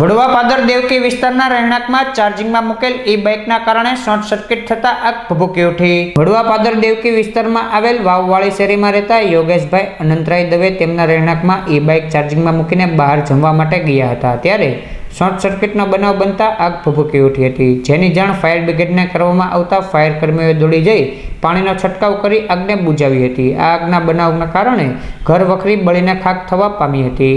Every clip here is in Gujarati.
વડવા પાદર દેવકી વિસ્તારના રહેણાંકમાં ચાર્જિંગમાં મુકેલ ઈ બાઇકના કારણે શોર્ટ સર્કિટ થતા આગ ભભૂકી ઉઠી. વડવા પાદર દેવકી વિસ્તારમાં આવેલ વાવવાળી શેરીમાં રહેતા યોગેશભાઈ અનંતરાય દવે તેમના રહેણાંકમાં ઈ બાઇક ચાર્જિંગમાં મૂકીને બહાર જમવા માટે ગયા હતા. ત્યારે શોર્ટ સર્કિટનો બનાવ બનતા આગ ભભૂકી ઉઠી હતી. જેની જાણ ફાયર બ્રિગેડને કરવામાં આવતા ફાયર કર્મીઓએ દોડી જઈ પાણીનો છંટકાવ કરી આગને બુજાવી હતી. આ આગના બનાવના કારણે ઘર વખરી બળીને ખાક થવા પામી હતી.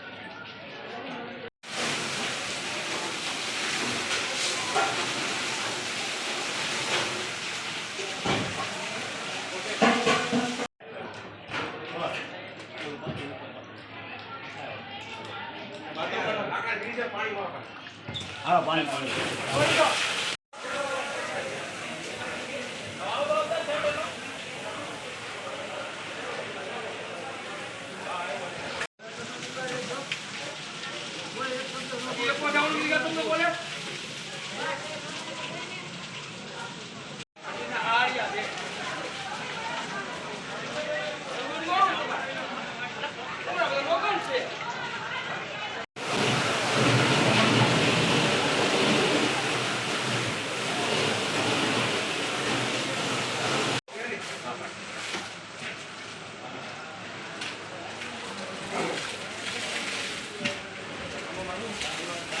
હાલો પાણી પાણી. Obrigado.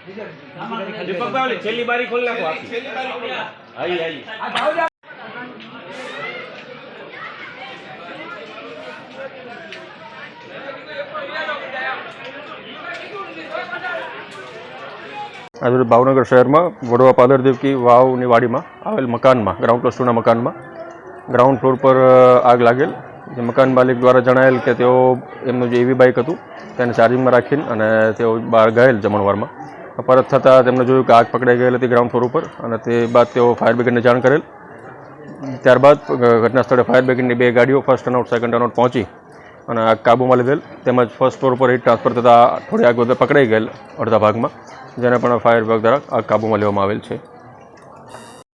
દીપકભાઈ છેલ્લી બારી ખોલી નાખો આજે ભાવનગર શહેરમાં વડવા પાદરદેવકી વાવની વાડીમાં આવેલ મકાનમાં ગ્રાઉન્ડ પ્લસ ટુના મકાનમાં ગ્રાઉન્ડ ફ્લોર પર આગ લાગેલ. જે મકાન માલિક દ્વારા જણાયેલ કે તેઓ એમનું જે એવી બાઇક હતું તેને ચાર્જિંગમાં રાખીને અને તેઓ બહાર ગયેલ જમણવારમાં. પરત થતાં તેમણે જોયું કે આગ પકડાઈ ગયેલ હતી ગ્રાઉન્ડ ફ્લોર ઉપર અને તે બાદ તેઓ ફાયર બ્રિગેડને જાણ કરેલ. ત્યારબાદ ઘટના સ્થળે ફાયર બ્રિગેડની બે ગાડીઓ ફર્સ્ટ અનાઉટ સેકન્ડ અનાઉટ પહોંચી અને આગ કાબૂમાં લીધેલ. તેમજ ફર્સ્ટ ફ્લોર ઉપર હીટ ટ્રાન્સફર થતાં થોડી આગ વધારે પકડાઈ ગયેલ અડધા ભાગમાં, જેને પણ ફાયર વિભાગ દ્વારા આગ કાબૂમાં લેવામાં આવેલ છે.